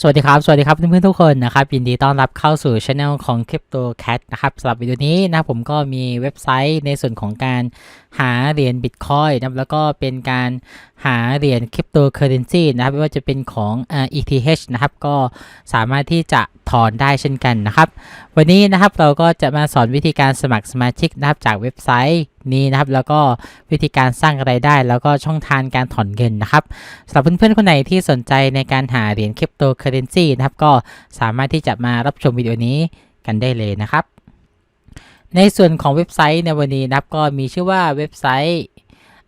สวัสดีครับ สวัสดีครับเพื่อนๆทุกคนนะครับยินดีต้อนรับเข้าสู่ช anel ของ Crypto Cat นะครับสำหรับวิดีโอนี้นะผมก็มีเว็บไซต์ในส่วนของการหาเหรียญ Bitcoin นะแล้วก็เป็นการหาเหรียญ Cryptocurrency นะครับไม่ว่าจะเป็นของ ETH นะครับก็สามารถที่จะถอนได้เช่นกันนะครับ วันนี้นะครับเราก็จะมาสอนวิธีการสมัครสมาชิกนะครับจากเว็บไซต์ นี้นะครับ แล้วก็วิธีการสร้างรายได้ แล้วก็ช่องทางการถอนเงินนะครับสำหรับเพื่อนๆคนไหนที่สนใจในการหาเหรียญคริปโตเคอเรนซีนะครับ ก็สามารถที่จะมารับชมวิดีโอนี้กันได้เลยนะครับ ในส่วนของเว็บไซต์ในวันนี้นะครับก็มีชื่อว่าเว็บไซต์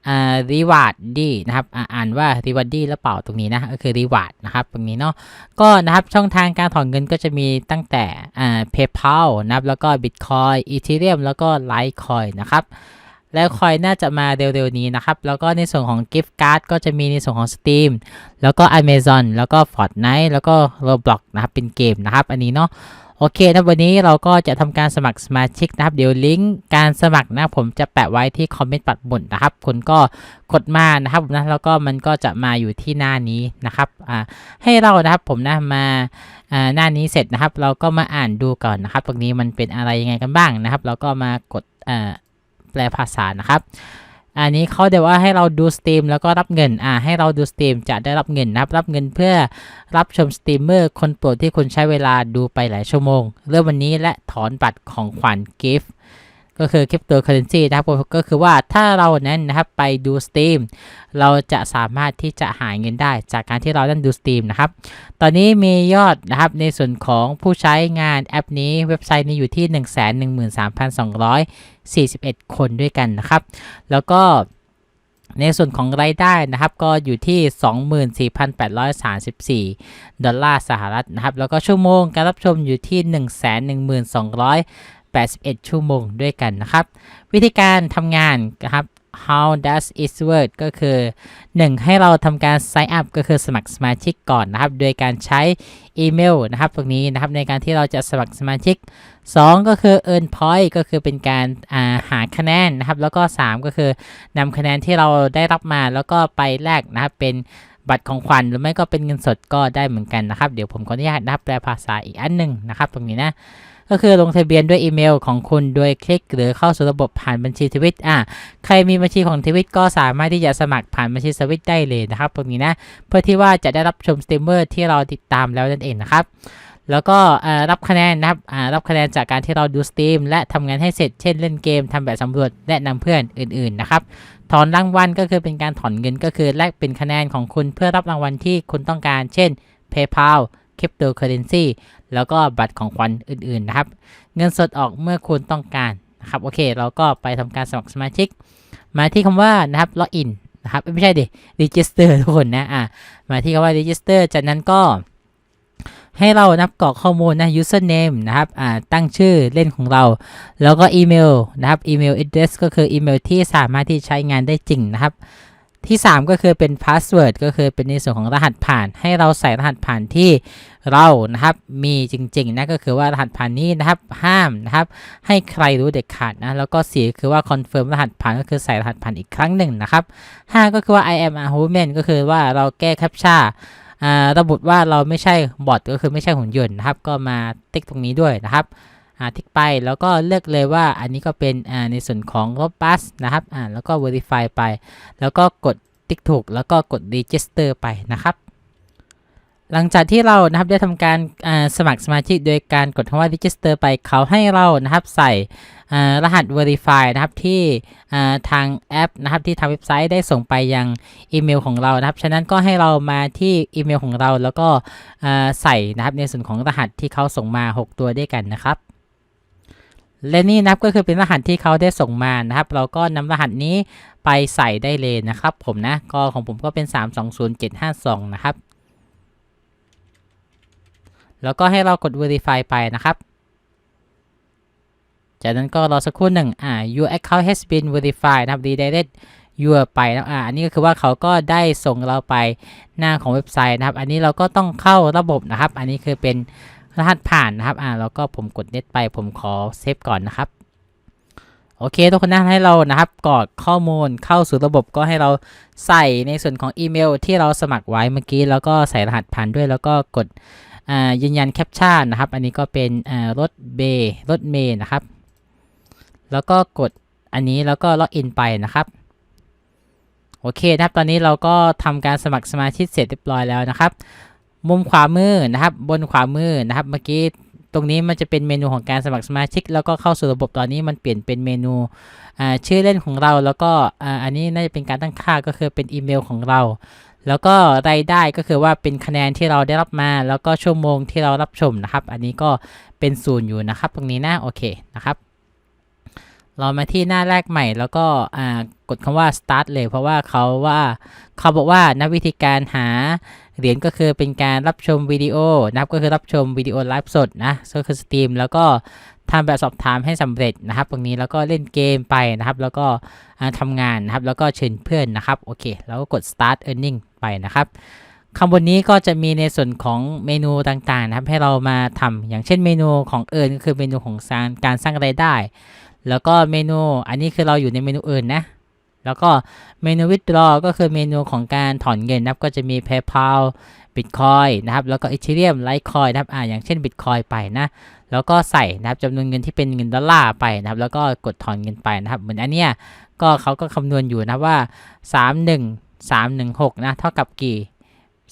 อ่า reward d นะครับอ่าอ่านว่า reward d หรือเปล่าตรงนี้นะก็คือ reward นะครับตรงนี้เนาะก็นะครับช่องทางการถอนเงินก็จะมีตั้งแต่อ่า PayPal นะครับแล้วก็ Bitcoin Ethereum แล้วก็ Litecoin นะครับ แล้วคอยน่าจะมาเร็วๆนี้นะครับ แล้วก็ในส่วนของ Gift Card ก็จะมีในส่วนของ Steam แล้วก็ Amazon แล้วก็ Fortnite แล้วก็ Roblox นะครับ เป็นเกมนะครับ อันนี้เนาะโอเคนะวันนี้เราก็จะทำการสมัครสมาชิกนะครับ เดี๋ยวลิงก์การสมัครนะผมจะแปะไว้ที่คอมเมนต์ปัดบนนะครับคุณก็กดมานะครับนะแล้วก็มันก็จะมาอยู่ที่หน้านี้นะครับอ่าให้เรานะครับผมนะมาอ่าหน้านี้เสร็จนะครับ เราก็มาอ่านดูก่อนนะครับ ตรงนี้มันเป็นอะไรยังไงกันบ้างนะครับ เราก็มากดอ่า แปลภาษานะครับ อันนี้เขาเดี๋ยวว่าให้เราดูสตรีมแล้วก็รับเงิน อ่า ให้เราดูสตรีมจะได้รับเงินนะครับ รับเงินเพื่อรับชมสตรีมเมอร์คนโปรดที่คุณใช้เวลาดูไปหลายชั่วโมง เริ่มวันนี้และถอนบัตรของขวัญกิฟต์ ก็คือคริปโตเคอเรนซีนะครับก็คือว่าถ้าเรานั้นนะครับไปดูสตรีมเราจะสามารถที่จะหาเงินได้จากการที่เรานั้นดูสตรีมนะครับตอนนี้มียอดนะครับในส่วนของผู้ใช้งานแอปนี้เว็บไซต์นี้อยู่ที่ 113,241 คนด้วยกันนะครับ แล้วก็ในส่วนของรายได้นะครับก็อยู่ที่ 24,834 ดอลลาร์สหรัฐนะครับ แล้วก็ชั่วโมงการรับชมอยู่ที่ 81 ชั่วโมงด้วยกันนะครับ วิธีการทำงานนะครับ how does it work ก็คือ 1 ให้เราทำการ sign up ก็คือสมัครสมาชิกก่อนนะครับ โดยการใช้อีเมลนะครับ ตรงนี้นะครับในการที่เราจะสมัครสมาชิก 2 ก็คือ earn point ก็คือเป็นการาหาคะแนนนะครับ แล้วก็ 3 ก็คือนำคะแนนที่เราได้รับมาแล้วก็ไปแลกนะครับเป็น บัตรของขวัญหรือไม่ก็เป็นเงินสดก็ได้เหมือนกันนะครับ เดี๋ยวผมขออนุญาตนะครับแปลภาษาอีกอันหนึ่งนะครับ ตรงนี้นะก็คือลงทะเบียนด้วยอีเมลของคุณโดยคลิกหรือเข้าสู่ระบบผ่านบัญชีทวิตอะใครมีบัญชีของทวิตก็สามารถที่จะสมัครผ่านบัญชีทวิตได้เลยนะครับ ตรงนี้นะ เพื่อที่ว่าจะได้รับชมสตรีมเมอร์ที่เราติดตามแล้วนั่นเองนะครับ แล้วก็รับคะแนนนะครับรับคะแนนจากการที่เราดูสตรีมและทำงานให้เสร็จ เช่นเล่นเกมทำแบบสำรวจแนะนำเพื่อนอื่นๆนะครับ ถอนรางวัลก็คือเป็นการถอนเงินก็คือแลกเป็นคะแนนของคุณเพื่อรับรางวัลที่คุณต้องการ เช่น PayPal Cryptocurrency แล้วก็บัตรของขวัญอื่น ๆ นะครับ เงินสดออกเมื่อคุณต้องการนะครับ โอเค เราก็ไปทำการสมัครสมาชิก มาที่คำว่านะครับ login นะครับ ไม่ใช่ดิ register ทุกคนนะ อะมาที่คำว่า register จากนั้นก็ ให้เรานับกรอกข้อมูลนะ username นะครับอ่าตั้งชื่อเล่นของเรา แล้วก็อีเมลนะครับอีเมล address ก็คืออีเมลที่สามารถที่ใช้งานได้จริงนะครับ ที่ 3 ก็คือเป็น password ก็คือเป็นในส่วนของรหัสผ่าน ให้เราใส่รหัสผ่านที่เรานะครับมีจริงๆนะก็คือว่ารหัสผ่านนี้นะครับห้ามนะครับ ให้ใครรู้เด็ดขาดนะแล้วก็สี่คือว่าคอนเฟิร์มรหัสผ่านก็คือใส่รหัสผ่านอีกครั้งหนึ่งนะครับห้าก็คือว่า I am a human ก็คือว่าเราแก้แคปชั่น ระบุว่าเราไม่ใช่บอทก็คือไม่ใช่หุ่นยนต์นะครับ ก็มาติ๊กตรงนี้ด้วยนะครับอ่าติ๊กไปแล้วก็เลือกเลยว่าอันนี้ก็เป็นอ่าในส่วนของ r o b u s นะครับอ่าแล้วก็ verify ไป แล้วก็กดติ๊กถูก แล้วก็กด register ไปนะครับ หลังจากที่เรานะครับได้ทำการสมัครสมาชิกโดยการกดคำว่า register ไปเขาให้เรานะครับใส่รหัส verify นะครับที่ทางแอปนะครับที่ทางเว็บไซต์ได้ส่งไปยังอีเมลของเรานะครับ ฉะนั้นก็ให้เรามาที่อีเมลของเราแล้วก็ใส่นะครับในส่วนของรหัสที่เขาส่งมา 6 ตัวด้วยกันนะครับและนี่นะครับก็คือเป็นรหัสที่เขาได้ส่งมานะครับ เราก็นำรหัสนี้ไปใส่ได้เลยนะครับ ผมนะก็ของผมก็เป็น 320752 นะครับ แล้วก็ให้เรากด verify ไปนะครับ จากนั้นก็รอสักครู่หนึ่งอ่า your account has been verified นะครับ redirect your ไปนะอ่าอันนี้ก็คือว่าเขาก็ได้ส่งเราไปหน้าของเว็บไซต์นะครับ อันนี้เราก็ต้องเข้าระบบนะครับ อันนี้คือเป็นรหัสผ่านนะครับ อ่าแล้วก็ผมกด net ไป ผมขอเซฟก่อนนะครับโอเคทุกคนนะให้เรานะครับกรอกข้อมูลเข้าสู่ระบบก็ให้เราใส่ในส่วนของอีเมลที่เราสมัครไว้เมื่อกี้ แล้วก็ใส่รหัสผ่านด้วยแล้วก็กด ยืนยันแคปชั่นนะครับ อันนี้ก็เป็นรถเบย์รถเมย์นะครับ แล้วก็กดอันนี้แล้วก็ล็อกอินไปนะครับ โอเคนะครับ ตอนนี้เราก็ทำการสมัครสมาชิกเสร็จเรียบร้อยแล้วนะครับ มุมขวามือนะครับ บนขวามือนะครับ เมื่อกี้ตรงนี้มันจะเป็นเมนูของการสมัครสมาชิก แล้วก็เข้าสู่ระบบตอนนี้มันเปลี่ยนเป็นเมนูชื่อเล่นของเราแล้วก็อันนี้น่าจะเป็นการตั้งค่าก็คือเป็นอีเมลของเรา แล้วก็รายได้ก็คือว่าเป็นคะแนนที่เราได้รับมา แล้วก็ชั่วโมงที่เรารับชมนะครับ อันนี้ก็เป็นศูนย์อยู่นะครับ ตรงนี้นะโอเคนะครับ เรามาที่หน้าแรกใหม่แล้วก็กดคำว่า start เลย เพราะว่าเขาว่าเขาบอกว่านักวิธีการหาเหรียญก็คือเป็นการรับชมวิดีโอนะครับก็คือรับชมวิดีโอไลฟ์สดนะก็คือสตรีมแล้วก็ทำแบบสอบถามให้สำเร็จนะครับ ตรงนี้แล้วก็เล่นเกมไปนะครับ แล้วก็อ่าทำงานนะครับ แล้วก็เชิญเพื่อนนะครับโอเค แล้วก็กด start earning ไปนะครับคำบนนี้ก็จะมีในส่วนของเมนูต่างๆนะครับ ให้เรามาทำอย่างเช่นเมนูของเอินก็คือเมนูของสร้างการสร้างรายได้ แล้วก็เมนู อันนี้คือเราอยู่ในเมนูอื่นนะ แล้วก็เมนู withdraw ก็คือเมนูของการถอนเงินนะครับก็จะมี PayPal Bitcoin นะครับ แล้วก็ Ethereum Litecoin นะครับ อ่า อย่างเช่น Bitcoin ไปนะ แล้วก็ใส่นะครับจำนวนเงินที่เป็นเงินดอลลาร์ไปนะครับ แล้วก็กดถอนเงินไปนะครับ เหมือนอันเนี้ย ก็เขาก็คำนวณอยู่นะว่า 31 316 นะ เท่ากับกี่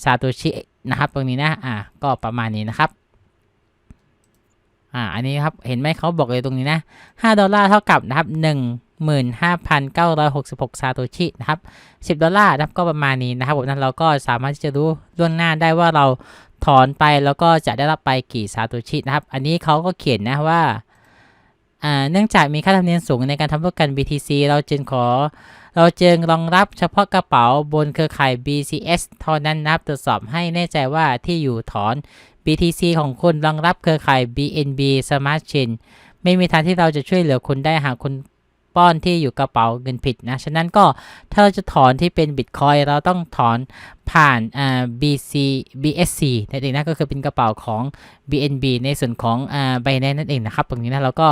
ซาโตชิ นะครับ ตรงนี้นะ อ่า ก็ประมาณนี้นะครับ อ่า อันนี้ครับ เห็นไหมเขาบอกเลยตรงนี้นะ 5 ดอลลาร์เท่ากับนะครับ 15,966 ซาโตชินะครับ 10 ดอลลาร์นะครับก็ประมาณนี้นะครับผมนั้นเราก็สามารถที่จะรู้ล่วงหน้าได้ว่าเราถอนไปแล้วก็จะได้รับไปกี่ซาโตชินะครับ อันนี้เขาก็เขียนนะว่าอ่าเนื่องจากมีค่าธรรมเนียมสูงในการทำธุรกรรม BTC เราจึงขอ เราจึงรองรับเฉพาะกระเป๋าบนเครือข่าย BCS เท่านั้นนะครับตรวจสอบให้แน่ใจว่าที่อยู่ถอน BTC ของคุณรองรับเครือข่าย BNB Smart Chain ไม่มีทางที่เราจะช่วยเหลือคุณได้หากคุณป้อนที่อยู่กระเป๋าเงินผิดนะ ฉะนั้นก็ถ้าเราจะถอนที่เป็น Bitcoin เราต้องถอนผ่านอ่า BC BSC นั่นเองนะก็คือเป็นกระเป๋าของ BNB ในส่วนของอ่า Binance นั่นเองนะครับ ตรงนี้นะเราก็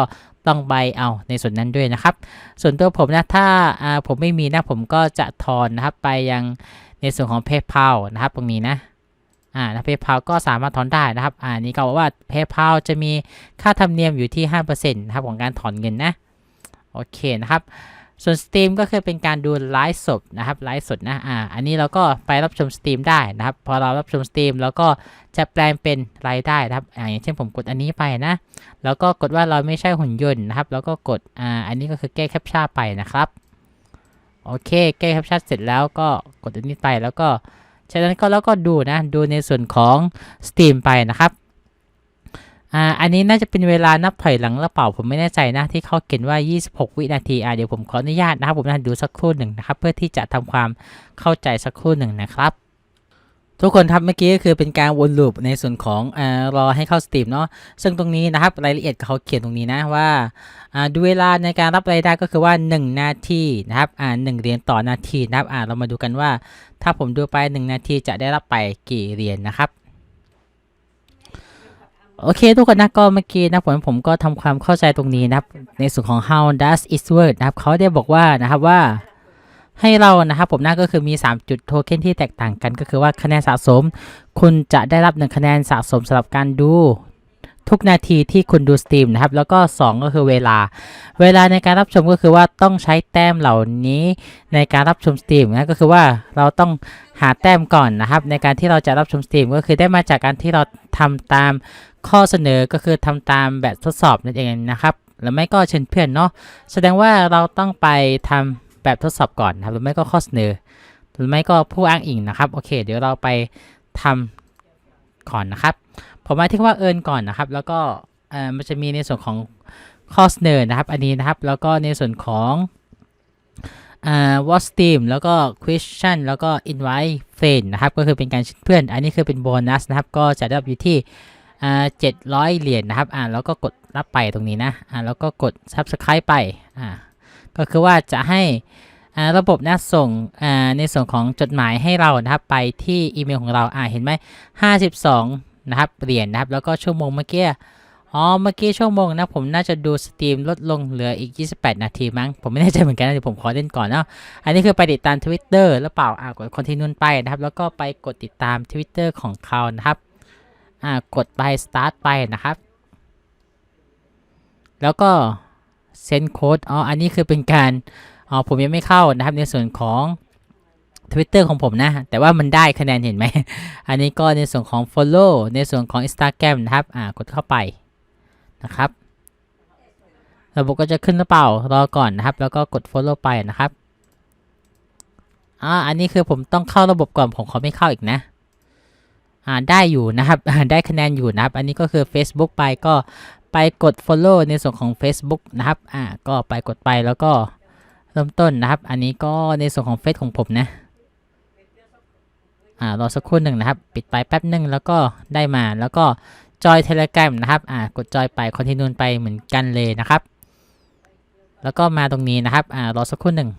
ต้องใบเอาในส่วนนั้นด้วยนะครับ ส่วนตัวผมนะถ้าอ่าผมไม่มีนะผมก็จะถอนนะครับไปยังในส่วนของ PayPal นะครับตรงนี้นะ อ่านะ PayPal ก็สามารถถอนได้นะครับอ่านี่ก็บอกว่า PayPal จะมีค่าธรรมเนียมอยู่ที่5%นะครับของการถอนเงินนะโอเคนะครับส่วน Steam ก็คือเป็นการดูไลฟ์สดนะครับไลฟ์สดนะอ่าอันนี้เราก็ไปรับชม Steam ได้นะครับพอเรารับชม Steam แล้วก็จะแปลงเป็นรายได้นะครับอ่าอย่างเช่นผมกดอันนี้ไปนะแล้วก็กดว่าเราไม่ใช่หุ่นยนต์นะครับแล้วก็กดอ่าอันนี้ก็คือแก้แคปชั่นไปนะครับโอเคแก้แคปชั่นเสร็จแล้วก็กดอันนี้ไปแล้วก็ ฉะนั้นก็แล้วก็ดูนะ ดูในส่วนของ Steam ไปนะครับอ่าอันนี้น่าจะเป็นเวลานับถอยหลังหรือเปล่าผมไม่แน่ใจนะที่เขาเขียนว่า 26 วินาทีอ่าเดี๋ยวผมขออนุญาตนะครับผมนะดูสักครู่หนึ่งนะครับ เพื่อที่จะทำความเข้าใจสักครู่หนึ่งนะครับ ทุกคนครับเมื่อกี้ก็คือเป็นการวนลูปในส่วนของอรอให้เข้าสตรีมเนาะซึ่งตรงนี้นะครับรายละเอียดเขาเขียนตรงนี้นะว่าดูเวลาในการรับรายได้ก็คือว่า 1 นาทีนะครับอ่าหนึ่งเหรียญต่อนาทีนะครับอ่าเรามาดูกันว่า ถ้าผมดูไป 1 นาทีจะได้รับไปกี่เหรียญนะครับโอเคทุกคนนะก็เมื่อกี้นะผมผมก็ทำความเข้าใจตรงนี้นะครับในส่วนของ how does it work นะครับเขาได้บอกว่านะครับว่า ให้เรานะครับผมนะก็คือมี 3 จุดโทเค็นที่แตกต่างกันก็คือว่าคะแนนสะสม คุณจะได้รับ 1 คะแนนสะสมสำหรับการดูทุกนาทีที่คุณดูสตรีมนะครับ แล้วก็ 2 ก็คือเวลา เวลาในการรับชมก็คือว่าต้องใช้แต้มเหล่านี้ในการรับชมสตรีมนะก็คือว่าเราต้องหาแต้มก่อนนะครับ ในการที่เราจะรับชมสตรีมก็คือได้มาจากการที่เราทำตามข้อเสนอก็คือทำตามแบบทดสอบนั่นเองนะครับ หรือไม่ก็เชิญเพื่อนเนาะแสดงว่าเราต้องไปทำ แบบทดสอบก่อนนะครับ หรือไม่ก็ข้อเสนอ หรือไม่ก็ผู้อ้างอิงนะครับ โอเค เดี๋ยวเราไปทำก่อนนะครับ ผมหมายถึงว่าเอินก่อนนะครับ แล้วก็มันจะมีในส่วนของข้อเสนอนะครับ อันนี้นะครับ แล้วก็ในส่วนของอ่า watch stream แล้วก็ question แล้วก็ invite friend นะครับ ก็คือเป็นการเชิญเพื่อน อันนี้คือเป็นโบนัสนะครับ ก็จะได้รับอยู่ที่อ่า700เหรียญนะครับ อ่าแล้วก็กดรับไปตรงนี้นะ อ่าแล้วก็กด subscribe ไป อ่า ก็คือว่าจะให้ระบบนะส่งในส่วนของจดหมายให้เรานะครับไปที่อีเมลของเราอ่าเห็นไหม52 นะครับเหรียญนะครับ แล้วก็ชั่วโมงเมื่อกี้อ๋อเมื่อกี้ชั่วโมงนะผมน่าจะดูสตรีมลดลงเหลืออีก 28 นาทีมั้ง ผมไม่แน่ใจเหมือนกันนะเดี๋ยวผมขอเล่นก่อนเนาะอันนี้คือไปติดตาม Twitter หรือเปล่าอ่ากดคอนทินูนไปนะครับ แล้วก็ไปกดติดตาม Twitter ของเขานะครับอ่ากดไป start ไปนะครับ แล้วก็ เซนโค้ดอ๋อ อันนี้คือเป็นการอ๋อผมยังไม่เข้านะครับในส่วนของ Twitter ของผมนะ แต่ว่ามันได้คะแนนเห็นไหม อันนี้ก็ในส่วนของ Follow ในส่วนของ Instagram นะครับ อ่ากดเข้าไปนะครับ ระบบก็จะขึ้นหรือเปล่ารอก่อนนะครับ แล้วก็กด Follow ไปนะครับอ่าอันนี้คือผมต้องเข้าระบบก่อนผมขอไม่เข้าอีกนะอ่าได้อยู่นะครับ ได้คะแนนอยู่นะครับ อันนี้ก็คือ Facebook ไปก็ ไปกด Follow ในส่วนของ Facebook นะครับ อ่า ก็ไปกดไปแล้วก็เริ่มต้นนะครับ อันนี้ก็ในส่วนของเฟซของผมนะ อ่า รอสักครู่หนึ่งนะครับ ปิดไปแป๊บหนึ่งแล้วก็ได้มา แล้วก็จอยเทเล gram นะครับ อ่า กดจอยไปคอนติเนียไปเหมือนกันเลยนะครับ แล้วก็มาตรงนี้นะครับ อ่า รอสักครู่หนึ่ง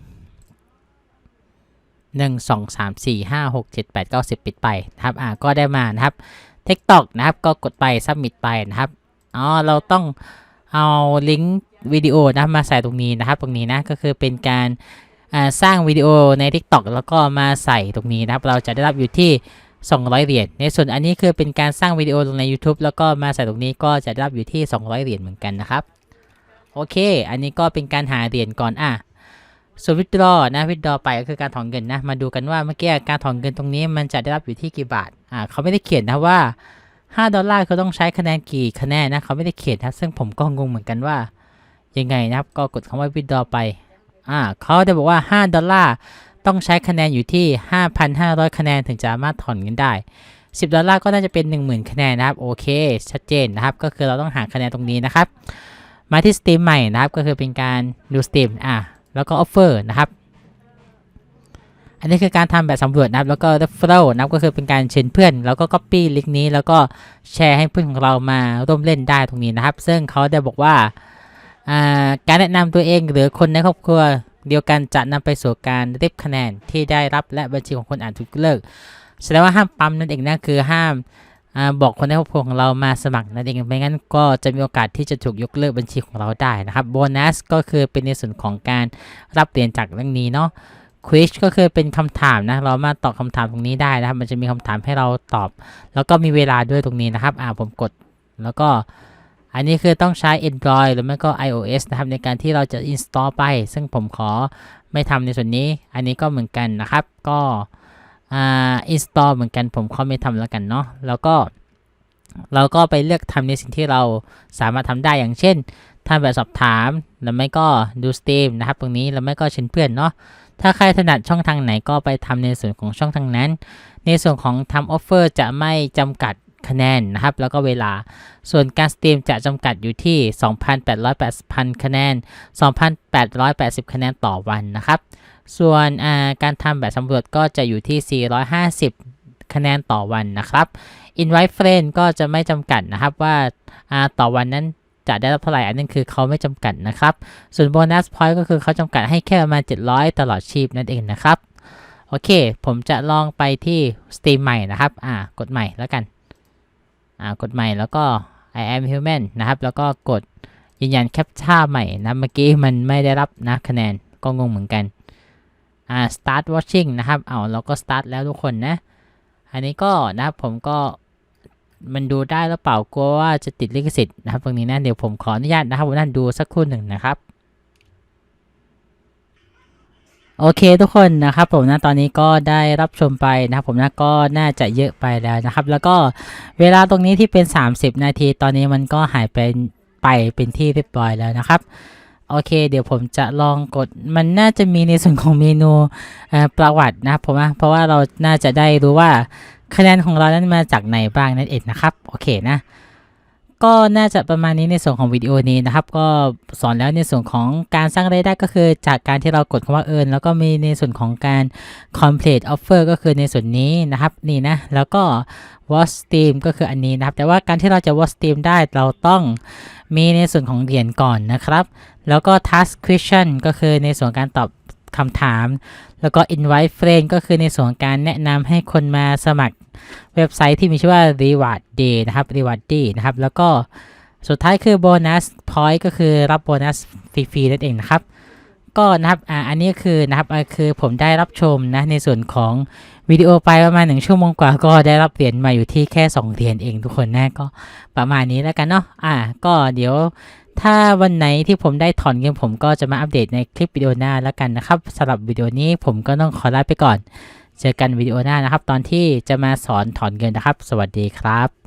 หนึ่งสองสามสี่ห้าหกเจ็ดแปดเก้าสิบปิดไปนะครับ อ่า ก็ได้มานะครับ TikTok นะครับ ก็กดไป submit ไปนะครับ อ๋อเราต้องเอาลิงก์วิดีโอนะมาใส่ตรงนี้นะครับตรงนี้นะก็คือเป็นการสร้างวิดีโอใน TikTok แล้วก็มาใส่ตรงนี้นะครับ เราจะได้รับอยู่ที่ 200 เหรียญในส่วนอันนี้คือเป็นการสร้างวิดีโอลงใน YouTube แล้วก็มาใส่ตรงนี้ก็จะได้รับอยู่ที่ 200 เหรียญเหมือนกันนะครับโอเค อันนี้ก็เป็นการหาเหรียญก่อนอะส่วนวิดรอนะวิดรอไปก็คือการถอนเงินนะมาดูกันว่าเมื่อกี้การถอนเงินตรงนี้มันจะได้รับอยู่ที่กี่บาทอ่าเขาไม่ได้เขียนนะว่า 5 ดอลลาร์เขาต้องใช้คะแนนกี่คะแนนนะเขาไม่ได้เขียนนะซึ่งผมก็งงเหมือนกันว่า ยังไงนะครับ ก็กดคำว่าวิดรอไปอ่าเขาจะบอกว่า 5 ดอลลาร์ต้องใช้คะแนนอยู่ที่ 5,500 คะแนนถึงจะสามารถถอนเงินได้ 10 ดอลลาร์ก็น่าจะเป็น 10,000 คะแนนนะครับโอเคชัดเจนนะครับ ก็คือเราต้องหาคะแนนตรงนี้นะครับ มาที่ Steam ใหม่นะครับก็คือเป็นการดู Steam อะแล้วก็ Offer นะครับ อันนี้คือการทำแบบสำรวจนะครับแล้วก็ Referral นะครับก็คือเป็นการเชิญเพื่อน แล้วก็ Copy ลิงก์นี้แล้วก็แชร์ให้เพื่อนของเรามาร่วมเล่นได้ตรงนี้นะครับ ซึ่งเขาได้บอกว่าการแนะนำตัวเองหรือคนในครอบครัวเดียวกันจะนำไปสู่การริบคะแนนที่ได้รับและบัญชีของคนอ่าจถูกเลิกแสดงว่าห้ามปั๊มนั่นเองนะคือห้ามอบอกคนในครอบครัวของเรามาสมัครนั่นเองไม่งั้นก็จะมีโอกาสที่จะถูกยกเลิกบัญชีของเราได้นะครับโบนัสก็คือเป็นในส่วนของการรับเหรียญจากเรื่องนี้เนาะ ควิชก็คือเป็นคำถามนะ เรามาตอบคำถามตรงนี้ได้นะครับ มันจะมีคำถามให้เราตอบ แล้วก็มีเวลาด้วยตรงนี้นะครับ อ่าผมกด แล้วก็อันนี้คือต้องใช้ Android หรือไม่ก็ iOS นะครับในการที่เราจะ install ไป ซึ่งผมขอไม่ทำในส่วนนี้ อันนี้ก็เหมือนกันนะครับ ก็อ่า install เหมือนกัน ผมขอไม่ทำแล้วกันเนาะ แล้วก็เราก็ไปเลือกทำในสิ่งที่เราสามารถทำได้อย่างเช่น ทำแบบสอบถามหรือไม่ก็ดูสตรีมนะครับตรงนี้แล้วไม่ก็เชิญเพื่อนเนาะถ้าใครถนัดช่องทางไหนก็ไปทำในส่วนของช่องทางนั้น ในส่วนของทำออฟเฟอร์จะไม่จำกัดคะแนนนะครับ แล้วก็เวลา ส่วนการสตรีมจะจำกัดอยู่ที่ 2,880 คะแนน 2,880 คะแนนต่อวันนะครับ ส่วนการทำแบบสำรวจก็จะอยู่ที่ 450 คะแนนต่อวันนะครับ Invite Friend ก็จะไม่จำกัดนะครับว่าต่อวันนั้น จะได้รับเท่าไหร่อันนั้นคือเขาไม่จำกัดนะครับ ส่วน Bonus Point ก็คือเขาจำกัดให้แค่ประมาณ 700 ตลอดชีพนั่นเองนะครับ โอเค ผมจะลองไปที่ Steam ใหม่นะครับ อ่ากดใหม่แล้วกัน อ่ากดใหม่แล้วก็ I am human นะครับ แล้วก็กดยืนยันแคปชั่นใหม่นะ เมื่อกี้มันไม่ได้รับนะคะแนน ก็งงเหมือนกัน อ่า start watching นะครับ เอาเราก็ start แล้วทุกคนนะ อันนี้ก็นะครับผมก็ มันดูได้หรือเปล่ากลัวว่าจะติดลิขสิทธิ์นะครับตรงนี้นะเดี๋ยวผมขออนุญาตนะครับผมนั่นดูสักครู่หนึ่งนะครับโอเคทุกคนนะครับผมนะตอนนี้ก็ได้รับชมไปนะครับผมนะก็น่าจะเยอะไปแล้วนะครับ แล้วก็เวลาตรงนี้ที่เป็น 30 นาที ตอนนี้มันก็หายไปไปเป็นที่เรียบร้อยแล้วนะครับ โอเค เดี๋ยวผมจะลองกดมันน่าจะมีในส่วนของเมนูประวัตินะครับผมนะเพราะว่าเราน่าจะได้รู้ว่าคะแนนของเรานั้นมาจากไหนบ้างนั่นเองนะครับ โอเคนะ ก็น่าจะประมาณนี้ในส่วนของวิดีโอนี้นะครับ ก็สอนแล้วในส่วนของการสร้างรายได้ก็คือจากการที่เรากดคำว่า earn แล้วก็มีในส่วนของการ complete offer ก็คือในส่วนนี้นะครับนี่นะ แล้วก็ watch stream ก็คืออันนี้นะครับ แต่ว่าการที่เราจะ watch stream ได้เราต้องมีในส่วนของเหรียญก่อนนะครับ แล้วก็ task question ก็คือในส่วนการตอบคำถาม แล้วก็ invite friend ก็คือในส่วนการแนะนำให้คนมาสมัคร เว็บไซต์ที่มีชื่อว่า reward day นะครับ reward day นะครับ แล้วก็สุดท้ายคือโบนัสพอยต์ก็คือรับโบนัสฟรีๆนั่นเองนะครับ ก็นะครับอ่าอันนี้คือนะครับคือผมได้รับชมนะในส่วนของวิดีโอไปประมาณหนึ่งชั่วโมงกว่าก็ได้รับเหรียญมาอยู่ที่แค่2เหรียญเองทุกคนนะก็ประมาณนี้แล้วกันเนาะอ่า ก็เดี๋ยวถ้าวันไหนที่ผมได้ถอนเงินผมก็จะมาอัปเดตในคลิปวิดีโอหน้าแล้วกันนะครับสำหรับวิดีโอนี้ผมก็ต้องขอลาไปก่อน เจอกันวิดีโอหน้านะครับ ตอนที่จะมาสอนถอนเงินนะครับ สวัสดีครับ